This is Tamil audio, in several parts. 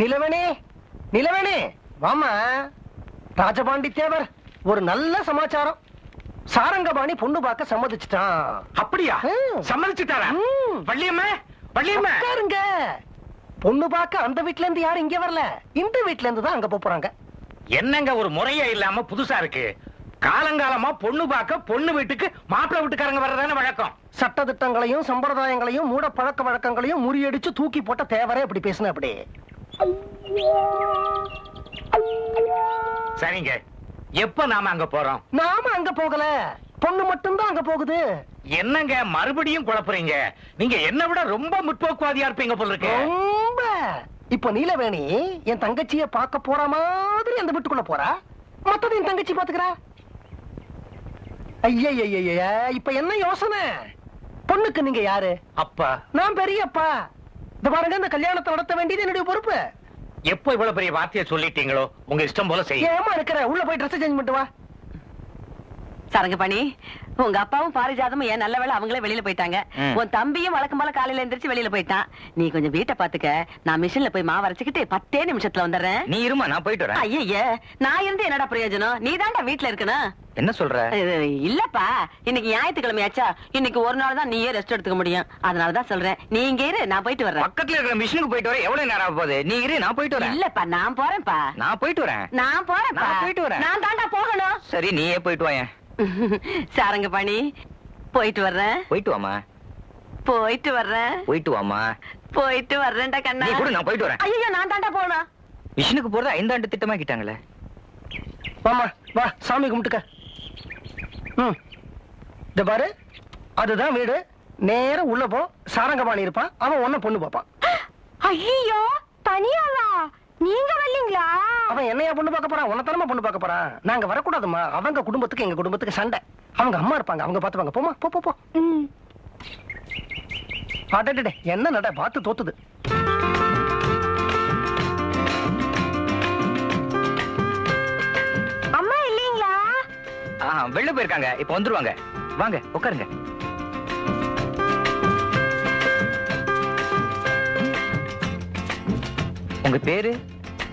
நிலவனே நிலவனே வாமா. ராஜபாண்டி தேவர் ஒரு நல்ல சமாச்சாரம். சாரங்கபாணி பொண்ணு பார்க்க சம்மதிச்சிட்டான். அப்படியா. சம்மதிச்சுட்டாரா. வள்ளியம்மா வள்ளியம்மா. உட்காருங்க. பொண்ணு பார்க்க அந்த வீட்ல இருந்து யாரும் இங்க வரல. இந்த வீட்ல இருந்து தான் அங்க போறாங்க. என்னங்க ஒரு முறையே இல்லாம புதுசா இருக்கு? காலங்காலமா பொண்ணு பார்க்க பொண்ணு வீட்டுக்கு மாப்பிள்ளை வீட்டுக்காரங்க வர்றதானே வழக்கம்? சட்ட திட்டங்களையும் சம்பிரதாயங்களையும் மூட பழக்க வழக்கங்களையும் முறியடிச்சு தூக்கி போட்ட தேவரே அப்படி பேசுன அப்படி. சரிங்க. எப்ப நாம அங்க போறோம்? நாம அங்க போகல. பொண்ணு மட்டும்தான் அங்க போகுது. என்னங்க மறுபடியும் குழப்புறீங்க? நீங்க என்ன விட ரொம்ப முற்போக்குவாதியா இருப்பீங்க போல இருக்கு ரொம்ப. இப்ப நீலவேணி என் தங்கச்சிய பார்க்க போற மாதிரி அந்த வீட்டுக்குள்ள போறா? மத்தது என் தங்கச்சி பாத்துக்கிறா ஐயய்யய்ய இப்ப என்ன யோசனை? பொண்ணுக்கு நீங்க யாரு? அப்பா. நான் பெரியப்பா. இந்த பாருங்க இந்த கல்யாணத்தை நடத்த வேண்டியது என்னுடைய பொறுப்பு. எப்போ இவ்வளவு பெரிய வார்த்தையை சொல்லிட்டீங்களோ உங்க இஷ்டம் போல செய்ய ஏமா இருக்கிற? உள்ள போய் ட்ரெஸ் சேஞ்ச் பண்ணிட்டு வா. சரங்கபாணி உங்க அப்பாவும் பாரிஜாதமும் ஏன் நல்ல வேளை அவங்களே வெளியில போயிட்டாங்க. உன் தம்பியும் வழக்கம் போல காலையில எந்திரிச்சு வெளியில போயிட்டான். நீ கொஞ்சம் வீட்டை பாத்துக்க நான் மிஷின்ல போய் மாவு அரைச்சுக்கிட்டு பத்தே நிமிஷத்துல வந்துடுறேன். நீ இருமா நான் போயிட்டு வரேன். ஐய நான் இருந்து என்னடா பிரயோஜனம்? நீ தாண்டா வீட்டுல இருக்கணும். என்ன சொல்ற? இல்லப்பா. இன்னைக்கு ஞாயிற்றுக்கிழமையாச்சா இன்னைக்கு ஒரு நாள் தான் நீயே ரெஸ்ட் எடுத்துக்க முடியும். அதனாலதான் சொல்றேன். நீ இங்க இரு நான் போயிட்டு வர்றேன் பக்கத்துல இருக்கிற மிஷினுக்கு போயிட்டு வர எவ்வளவு நேரம் ஆக போகுது? நீ இரு நான் போயிட்டு வரேன். இல்லப்பா நான் போறேன்ப்பா. நான் போயிட்டு வரேன். நான் நான் போயிட்டு வரேன். நான் தாண்டா போகணும். சரி நீயே போயிட்டு வாயேன். சாரங்கபாணி போயிட்டு வர்றேன் போயிட்டு வாமா போயிட்டு வர்றேன் போயிட்டு வாமா போயிட்டு வர்றேன்டா கண்ணா. நீ கூட நான் போயிட்டு வரேன். ஐயோ நான் தாண்டா போகணும். மிஷினுக்கு போறது ஐந்தாண்டு திட்டமாக்கிட்டாங்களே வாமா வா சாமி கும்பிட்டுக்க. ம். இந்த பாரு. அதுதான் வீடு. நேரா உள்ள போ. சாரங்கபாணி இருப்பான். அவன் ஒன்ன பொண்ணு பார்ப்பான். ஐயோ தனியாவா நீங்க அவன் என்னையா பொண்ணு பார்க்க போறான்? உனத்தனமா பொண்ணு பார்க்க போறான்? நாங்க வரக்கூடாதுமா அவங்க குடும்பத்துக்கு எங்க குடும்பத்துக்கு சண்டை. அவங்க அம்மா இருப்பாங்க. அவங்க பாத்துப்பாங்க. போமா போ போ போ. ம். அடடே என்ன நட? பார்த்து தோத்துது. அம்மா இல்லீங்களா? வெளில போயிருக்காங்க. இப்ப வந்துருவாங்க. வாங்க உட்காருங்க. உங்க பேரு?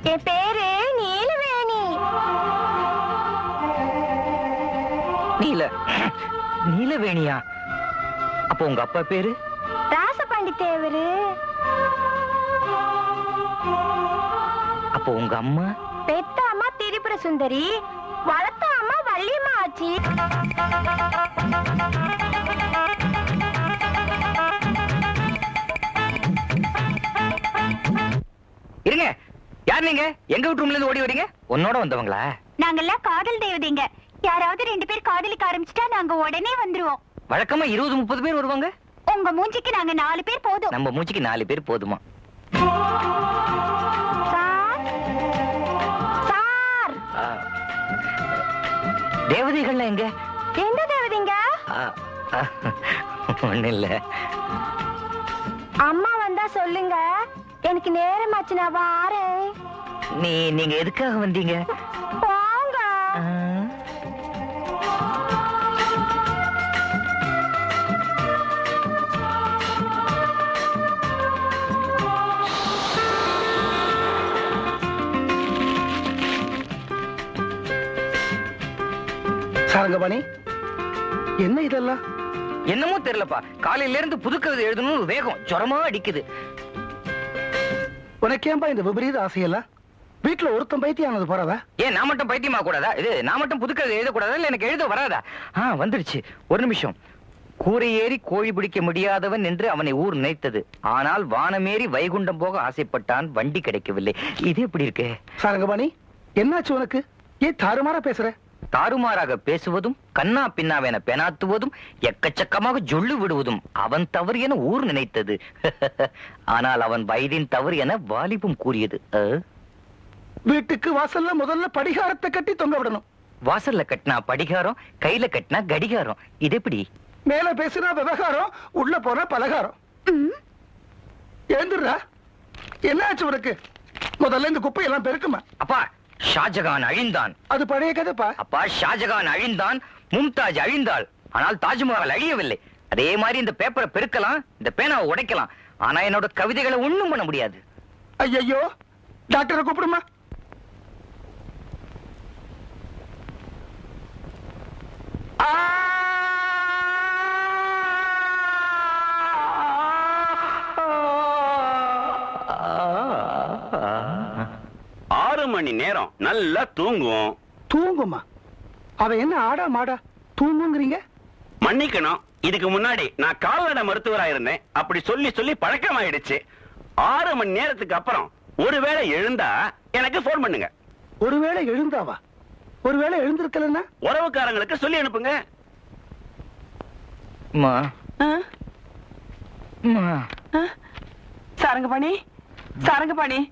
என் பேரு நீல. நீலவேணியா? அப்போ உங்க அப்பா பேரு? ராசபாண்டி தேவரு அப்போ உங்க அம்மா? பெத்த அம்மா திரிபுர சுந்தரி வளர்த்த அம்மா வள்ளியம்மா ஆச்சி. நீங்க எங்க வீட்டு ரூம்ல இருந்து ஓடி வரீங்க? உன்னோட வந்தவங்களா? நாங்கெல்லாம் காதல் தேவதைங்க யாராவது ரெண்டு பேர் காதலிக்க ஆரம்பிச்சிட்டா நாங்க உடனே வந்துருவோம். வழக்கமா இருபது முப்பது பேர் வருவாங்க? உங்க மூஞ்சிக்கு நாங்க நாலு பேர் போதும். நம்ம மூச்சுக்கு நாலு பேர் போதுமா? சார். தேவதைகள்லாம் எங்க? எந்த தேவதைங்க? ஒண்ணும் இல்ல. அம்மா வந்தா சொல்லுங்க. எனக்கு நேரமாச்சு நான் வாரேன். நீ நீங்க எதுக்காக வந்தீங்க. சாரங்கபாணி என்ன இதெல்லாம்? என்னமோ தெரியலப்பா. காலையில இருந்து புதுக்கவிதை எழுதணும்னு ஒரு வேகம். ஜுரமா அடிக்குது. உனக்கேன்பா இந்த விபரீத ஆசையெல்லாம்? வீட்டுல ஒருத்தன் பைத்தியானது போறதா? ஏன் நான் மட்டும் பைத்தியமா கூடாதா? இது நான் மட்டும் புதுக்கவிதை எழுதக்கூடாதா? இல்ல எனக்கு எழுத வராதா? ஆ வந்துருச்சு ஒரு நிமிஷம். கூரை ஏறி கோழி பிடிக்க முடியாதவன் என்று அவனை ஊர் நினைத்தது. ஆனால் வானமேறி வைகுண்டம் போக ஆசைப்பட்டான். வண்டி கிடைக்கவில்லை. இது எப்படி இருக்கு? சாரங்கபாணி என்னாச்சு உனக்கு? ஏன் தாறுமாறா பேசுற? தாறுமாறாக பேசுவதும் கண்ணா பின்னாவென பெனாத்துவதும் எக்கச்சக்கமாக ஜொள்ளு விடுவதும் அவன் தவறு என ஊர் நினைத்தது. ஆனால் அவன் வயதின் தவறு என வாலிபம் கூறியது? வீட்டுக்கு வாசல்ல முதல்ல படிகாரத்தை கட்டி தொங்க விடணும். வாசல்ல கட்டினா படிகாரம் கையில கட்டினா கடிகாரம். இது எப்படி? மேல பேசினா விவகாரம் உள்ள போனா பலகாரம். எழுந்துடுறா என்னாச்சு உனக்கு? முதல்ல இந்த குப்பையெல்லாம் பெருக்குமா? அப்பா ஷாஜகான் அழிந்தான். அது பழைய கதைப்பா. அப்பா ஷாஜகான் அழிந்தான் மும்தாஜ் அழிந்தாள். ஆனால் தாஜ்மஹால் அழியவில்லை. அதே மாதிரி இந்த பேப்பரை பெருக்கலாம் இந்த பேனாவை உடைக்கலாம். ஆனா என்னோட கவிதைகளை ஒண்ணும் பண்ண முடியாது. ஐயையோ டாக்டரை கூப்பிடுமா? மணி நேரம் நல்லா தூங்கும் தூங்குமா? அவ என்ன ஆடா மாடா? தூங்குங்கிறீங்க? மன்னிக்கணும். இதுக்கு முன்னாடி நான் கால்நடை மருத்துவரா இருந்தேன். அப்படி சொல்லி சொல்லி பழக்கமாயிடுச்சு. ஆறு மணி நேரத்துக்கு அப்புறம் ஒருவேளை எழுந்தா எனக்கு போன் பண்ணுங்க. ஒருவேளை எழுந்தாவா? ஒருவேளை எழுந்திருக்கலன்னா? உறவுக்காரங்களுக்கு சொல்லி அனுப்புங்க? அம்மா ஆ? சாரங்கபாணி? சாரங்கபாணி?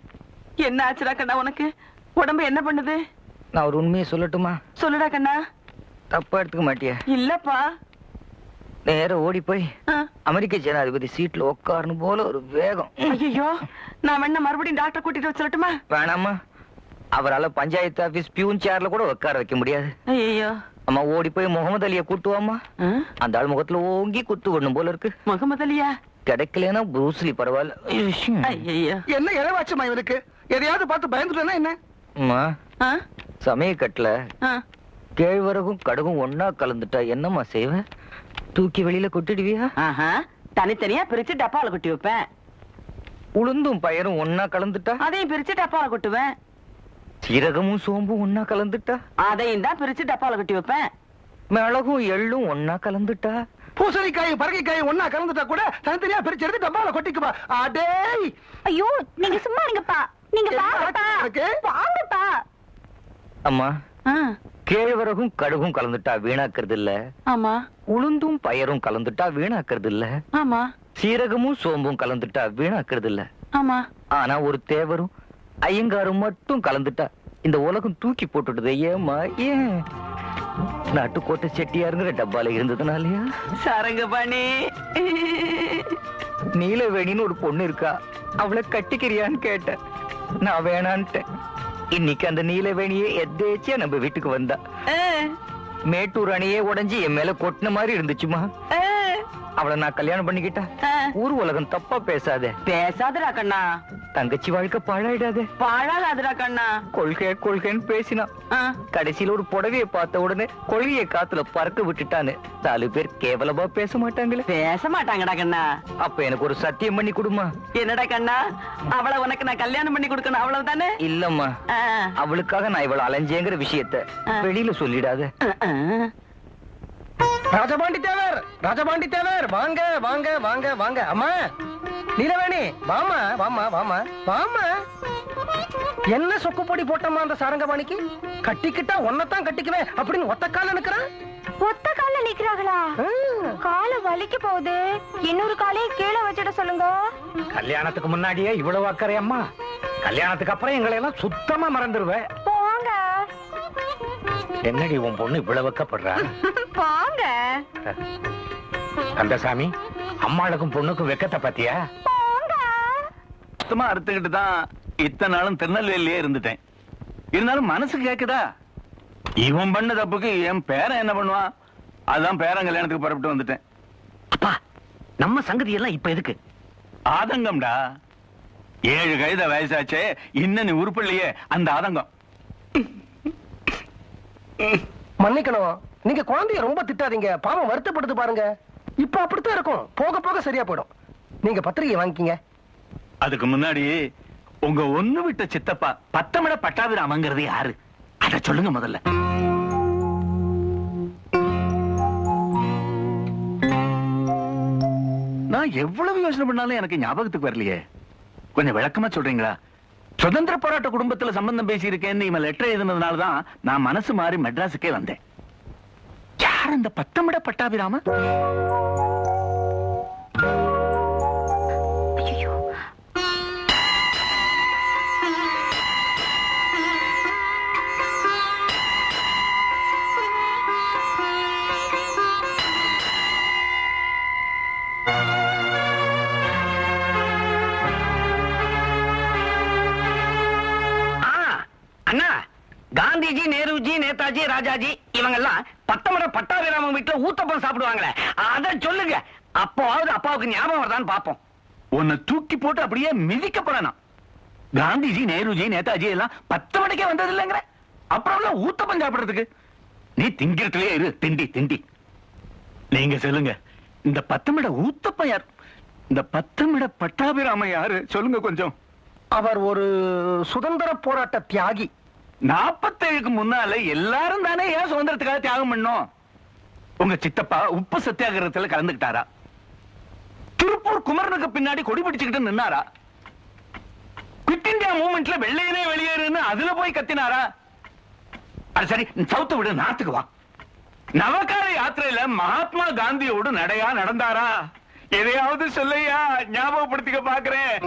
என்ன ஆச்சுடா கண்ணா உனக்கு? உடம்பு என்ன பண்ணுது? நான் ஒரு உண்மையை சொல்லட்டுமா? சொல்லுடா கண்ணா. தப்பா எடுத்துக்க மாட்டியா. இல்லப்பா. நேரா ஓடி போய். அமெரிக்க ஜனாதிபதி சீட்ல உட்காரணும் போல ஒரு வேகம். ஐயோ நான் வேணா மறுபடியும் டாக்டர் கூட்டிட்டு வர சொல்லட்டுமா? வேணாமா அவரால பஞ்சாயத்து ஆபீஸ் பியூன் சேர்ல கூட உட்கார வைக்க முடியாது. ஐயோ அம்மா ஓடி போய் முகமது அலிய கூட்டுவாமா அந்த ஆள் முகத்துல ஓங்கி குத்து விடணும் போல இருக்கு. முகமது அலியா? கிடைக்கலன்னா ப்ரூஸ்லி பரவாயில்ல. ஐயோ என்ன இளவாச்சுமா இவனுக்கு? எதையாவது பார்த்து பயந்துட்டேன்னா என்ன? அம்மா. ஆ? சமயக்கட்டுல ஆ. கேழ்வரகும் கடுகும் ஒன்னா கலந்துட்டா என்னம்மா செய்வ? தூக்கி வெளியில கொட்டிடுவியா? ஆஹா தனித்தனியா பிரிச்சு டப்பால கொட்டி வைப்பேன். உளுந்தும் பயரும் ஒன்னா கலந்துட்டா? அதையும் பிரிச்சு டப்பால கொட்டுவேன். சீரகமும் சோம்பும் ஒன்னா கலந்துட்டா? அதையும் தான் பிரிச்சு டப்பால கொட்டி வைப்பேன். மிளகும் எள்ளும் ஒன்னா கலந்துட்டா? பூசணிக்காய் பரங்கிக்காய் ஒன்னா கலந்துட்டா கூட தனித்தனியா பிரிச்சு எடுத்து டப்பால கொட்டிக்குப்பா அடேய்! ஐயோ நீங்க சும்மா இருங்கப்பா நீங்க என்ன வாங்கப்பா ஆச்சு உனக்கு? வாங்கப்பா அம்மா. ஆ, கேழ்வரகும் கடுகும் கலந்துட்டா வீணாக்குறது இல்ல ஆமா. உளுந்தும் பயரும் கலந்துட்டா வீணாக்குறது இல்ல ஆமா. சீரகமும் சோம்பும் கலந்துட்டா வீணாக்குறது இல்ல ஆமா. ஆனா ஒரு தேவரும் ஐயங்காரும் மட்டும் கலந்துட்டா இந்த உலகம் தூக்கி போட்டுடுது ஏமா ஏன்? நாட்டுக்கோட்டை செட்டியாருங்கிற டப்பால இருந்ததுனாலயா? சாரங்கபாணி நீலவேணின்னு ஒரு பொண்ணு இருக்கா. அவளை கட்டிக்கிறியான்னு கேட்டேன். நான் வேணான்ட்டேன். இன்னைக்கு அந்த நீலவேணியே எதேச்சியா நம்ம வீட்டுக்கு வந்தா. மேட்டூர் அணையே உடைஞ்சு என் மேல கொட்டின மாதிரி இருந்துச்சுமா? அவளை நான் கல்யாணம் பண்ணிக்கிட்டா. ஊர் உலகம் தப்பா பேசாதே. பேசாதடா கண்ணா. தங்கச்சி வாழ்க்கை பாழாயிடாதே. பாழாகாதடா கண்ணா. கொள்கை கொள்கைன்னு பேசினான் ஆ, கடைசியில ஒரு புடவைய பார்த்த உடனே கொள்கைய காத்துல பறக்க விட்டுட்டான்னு. நாலு பேர் கேவலமா பேச மாட்டாங்களே. பேச மாட்டாங்கடா கண்ணா. அப்ப எனக்கு ஒரு சத்தியம் பண்ணி கொடுமா. என்னடா கண்ணா? அவளை உனக்கு நான் கல்யாணம் பண்ணி கொடுக்கணும் அவ்வளவுதானே? இல்லம்மா. அவளுக்காக நான் இவள அலைஞ்சேங்கிற விஷயத்த. வெளியில சொல்லிடாத. ராஜபாண்டி தேவர் ராஜபாண்டி தேவர் வாங்க வாங்க வாங்க வாங்க. அம்மா நீலவேணி வாமா வாமா வாமா வாமா என்ன சொக்கு பொடி போட்டம்மா அந்த சாரங்கபாணிக்கு? கட்டிக்கிட்டா ஒன்னதான் கட்டிக்குவேன் அப்படின்னு ஒத்த கால நிக்கிறான் ஒத்த கால்ல நிக்கிறாங்களா கால வலிக்க போகுது. இன்னொரு காலையும் கீழே வச்சிட சொல்லுங்க. கல்யாணத்துக்கு முன்னாடியே இவ்வளவு அக்கறை அம்மா கல்யாணத்துக்கு அப்புறம் எங்களை எல்லாம் சுத்தமா மறந்துடுவேன் போங்க என்னடி உன் பொண்ணு இவ்வளவு வைக்கப்படுறா? போங்க. கந்தசாமி அம்மாளுக்கும் பொண்ணுக்கும் வெக்கத்தை பத்தியா போங்க. சுத்தமா அறுத்துக்கிட்டு தான் இத்தனை நாளும் திருநெல்வேலியே இருந்துட்டேன். இருந்தாலும் மனசு கேக்குதா? இவன் பண்ண தப்புக்கு என் பேரன் என்ன பண்ணுவான்? அதான் பேரன் கல்யாணத்துக்கு புறப்பட்டு வந்துட்டேன். அப்பா நம்ம சங்கதி எல்லாம் இப்ப எதுக்கு? ஆதங்கம்டா. ஏழு கைத வயசாச்சே இன்னும் நீ உருப்பில்லையே அந்த ஆதங்கம். மன்னிக்கணும். நீங்க குழந்தைய ரொம்ப திட்டாதீங்க. பாவம் வருத்தப்படுது பாருங்க. இப்ப அப்படித்தான் இருக்கும். போக போக சரியா போயிடும். நீங்க பத்திரிகை வாங்கிக்கீங்க. அதுக்கு முன்னாடி உங்க ஒண்ணு விட்ட சித்தப்பா பத்தமிட பட்டாபிராமங்கிறது யாரு? அத சொல்லுங்க முதல்ல. நான் எவ்வளவு யோசனை பண்ணாலும் எனக்கு ஞாபகத்துக்கு வரலையே. கொஞ்சம் விளக்கமா சொல்றீங்களா? சுதந்திர போராட்ட குடும்பத்துல சம்பந்தம் பேசி இருக்கேன்னு இவன் லெட்டர் எழுதுனதுனால தான் நான் மனசு மாறி மெட்ராஸுக்கே வந்தேன். யார் அந்த பத்தமிட பட்டாபிராம? காந்திஜி நேருஜி நேதாஜி ராஜாஜி இவங்க எல்லாம் பத்தமட பட்டாபிராமன் வீட்டுல ஊத்தப்பம் சாப்பிடுவாங்களே. அத சொல்லுங்க. அப்பாவது அப்பாவுக்கு ஞாபகம் வருதான்னு பாப்போம் உன்னை தூக்கி போட்டு அப்படியே மிதிக்கப்படணும் காந்திஜி நேருஜி நேதாஜி எல்லாம் பத்து மணிக்கே வந்தது இல்லைங்கிற. அப்புறம் எல்லாம் ஊத்தப்பம் சாப்பிடுறதுக்கு. நீ திங்கிறதுலயே இரு. திண்டி திண்டி. நீங்க சொல்லுங்க. இந்த பத்தமிட ஊத்தப்பம் யார்? இந்த பத்தமிட பட்டாபிராம யாரு? சொல்லுங்க கொஞ்சம். அவர் ஒரு சுதந்திர போராட்ட தியாகி. நாற்பத்தேழுக்கு முன்னால எல்லாரும் தானே ஏன் சுதந்திரத்துக்காக தியாகம் பண்ணோம் உங்க சித்தப்பா உப்பு சத்தியாகிரகத்துல கலந்துகிட்டாரா திருப்பூர் குமரனுக்கு பின்னாடி கொடி பிடிச்சுக்கிட்டு நின்னாரா? குவிட் இந்தியா மூவ்மெண்ட்ல வெள்ளையிலே வெளியேறுன்னு அதுல போய் கத்தினாரா? அது சரி சவுத்து விடு நாத்துக்கு வா. நவகால யாத்திரையில மகாத்மா காந்தியோடு நடையா நடந்தாரா? எதையாவது சொல்லையா? ஞாபகப்படுத்திக்க பாக்குறேன்.